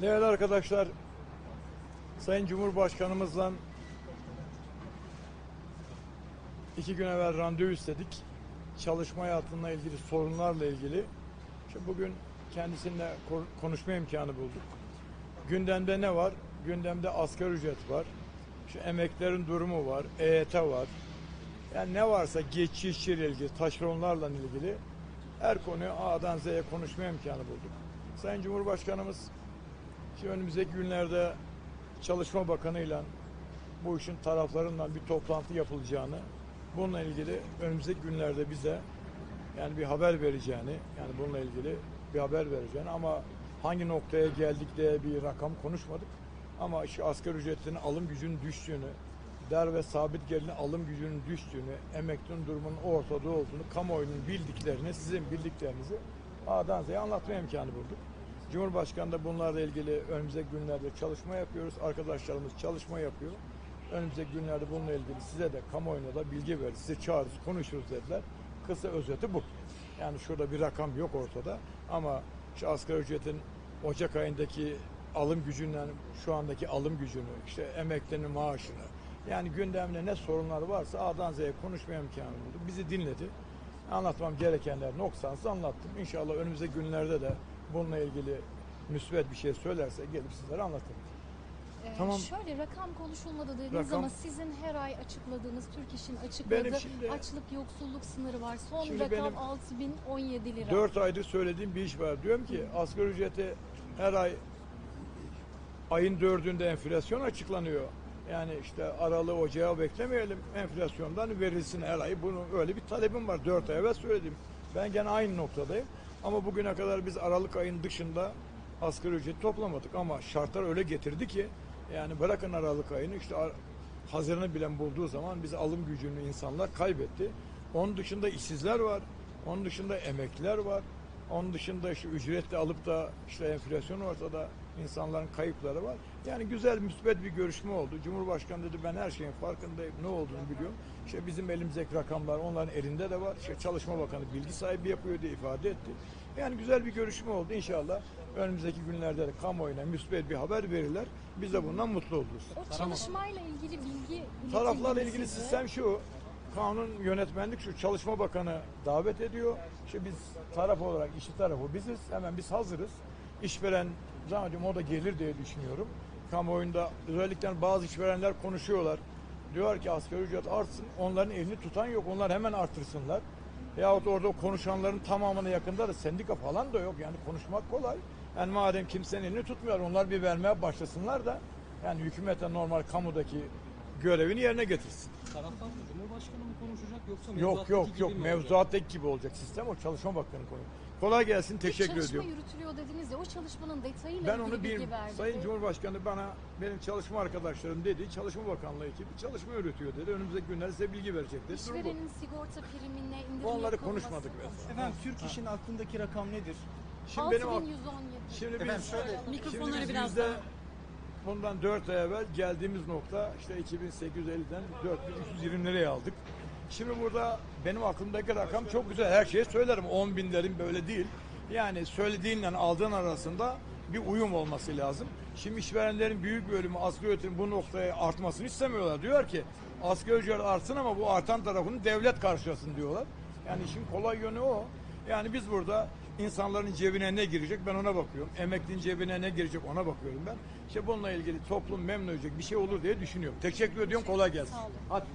Değerli arkadaşlar, Sayın Cumhurbaşkanımızla iki gün evvel randevu istedik. Çalışma hayatıyla ilgili sorunlarla ilgili. İşte bugün kendisiyle ko- konuşma imkanı bulduk. Gündemde ne var? Gündemde asgari ücret var. İşte emeklerin durumu var, EYT var. Yani ne varsa geçici işçiyle ilgili, taşeronlarla ilgili her konuyu A'dan Z'ye konuşma imkanı bulduk. Sayın Cumhurbaşkanımız Şimdi önümüzdeki günlerde Çalışma Bakanı'yla bu işin taraflarından bir toplantı yapılacağını, bununla ilgili önümüzdeki günlerde bize yani bir haber vereceğini, yani bununla ilgili bir haber vereceğini ama hangi noktaya geldik diye bir rakam konuşmadık. Ama işte asgari ücretin alım gücünün düştüğünü, der ve sabit gelirin alım gücünün düştüğünü, emeklinin durumunun ortada olduğunu, kamuoyunun bildiklerini, sizin bildiklerinizi A'dan Z'ye anlatma imkanı bulduk. Cumhurbaşkanı da bunlarla ilgili önümüzdeki günlerde çalışma yapıyoruz. Arkadaşlarımız çalışma yapıyor. Önümüzdeki günlerde bununla ilgili size de kamuoyuna da bilgi verir. Sizi çağırırız, konuşuruz dediler. Kısa özeti bu. Yani şurada bir rakam yok ortada ama şu asgari ücretin Ocak ayındaki alım gücünden şu andaki alım gücünü, işte emeklinin maaşını, yani gündemde ne sorunlar varsa A'dan Z'ye konuşma imkanı bulduk. Bizi dinledi. Anlatmam gerekenler noksansız anlattım. İnşallah önümüzdeki günlerde de bununla ilgili müsbet bir şey söylerse gelip sizlere anlatırım. Ee, Tamam. Şöyle rakam konuşulmadı dediniz Rakam- ama sizin her ay açıkladığınız Türk İş'in açıkladığı şimdi- açlık yoksulluk sınırı var. Son Şimdi rakam benim 6017 lira. 4 aydır söylediğim bir iş var. Diyorum ki asgari ücreti her ay ayın dördünde enflasyon açıklanıyor. Yani işte aralığı ocağı beklemeyelim. Enflasyondan verilsin her ay. Bunu öyle bir talebim var. 4 ay evvel söyledim. Ben gene aynı noktadayım. Ama bugüne kadar biz Aralık ayın dışında asgari ücret toplamadık. Ama şartlar öyle getirdi ki yani bırakın Aralık ayını işte Haziran'ı bilen bulduğu zaman biz alım gücünü insanlar kaybetti. Onun dışında işsizler var. Onun dışında emekliler var. Onun dışında işte ücretli alıp da işte enflasyon ortada insanların kayıpları var. Yani güzel müsbet bir görüşme oldu. Cumhurbaşkanı dedi ben her şeyin farkındayım. Ne olduğunu biliyorum. İşte bizim elimizdeki rakamlar onların elinde de var. İşte Çalışma Bakanı bilgi sahibi yapıyor diye ifade etti. Yani güzel bir görüşme oldu. İnşallah önümüzdeki günlerde de kamuoyuna müsbet bir haber verirler. Biz de bundan mutlu oluruz. O çalışmayla ilgili bilgi Taraflarla ilgili size? sistem şu. Kanun yönetmenlik şu. Çalışma Bakanı davet ediyor. İşte biz taraf olarak işçi tarafı biziz. Hemen biz hazırız. İşveren zannediyorum o da gelir diye düşünüyorum. Kamuoyunda özellikle bazı işverenler konuşuyorlar. Diyor ki asgari ücret artsın. Onların elini tutan yok. Onlar hemen artırsınlar. Yahut orada konuşanların tamamına yakında da sendika falan da yok. Yani konuşmak kolay. Yani madem kimsenin elini tutmuyor onlar bir vermeye başlasınlar da yani hükümete normal kamudaki görevini yerine getirsin. Taraftar mı? Cumhurbaşkanı mı konuşacak yoksa Yok mevzuattaki yok gibi yok mi olacak? mevzuattaki gibi olacak sistem o çalışma bakanı konu. Kolay gelsin teşekkür çalışma ediyorum. yürütülüyor dediniz ya o çalışmanın detayıyla Ben ilgili onu bilgi bir verdi. Sayın Cumhurbaşkanı bana benim çalışma arkadaşlarım dedi Çalışma Bakanlığı ekibi çalışma yürütüyor dedi. Önümüzdeki günler size bilgi verecek dedi. Durum bu. İşverenin sigorta primine indirim Onları yapılması konuşmadık konusunda. mesela. Efendim Türk İş'in aklındaki rakam nedir? Şimdi benim ak- 6117. Şimdi biz, Efendim şöyle, şimdi mikrofonları biz biraz yüzde- daha. Bundan 4 ay evvel geldiğimiz nokta işte 2850'den 4320 liraya aldık. Şimdi burada benim aklımdaki rakam çok güzel. Her şeyi söylerim. 10 binlerin böyle değil. Yani söylediğinle aldığın arasında bir uyum olması lazım. Şimdi işverenlerin büyük bölümü asgari ücretin bu noktaya artmasını istemiyorlar. Diyor ki asgari ücret artsın ama bu artan tarafını devlet karşılasın diyorlar. Yani işin kolay yönü o. Yani biz burada insanların cebine ne girecek ben ona bakıyorum. Emeklinin cebine ne girecek ona bakıyorum ben. İşte bununla ilgili toplum memnun olacak bir şey olur diye düşünüyorum. Teşekkür ediyorum kolay gelsin. Sağ olun. Hadi.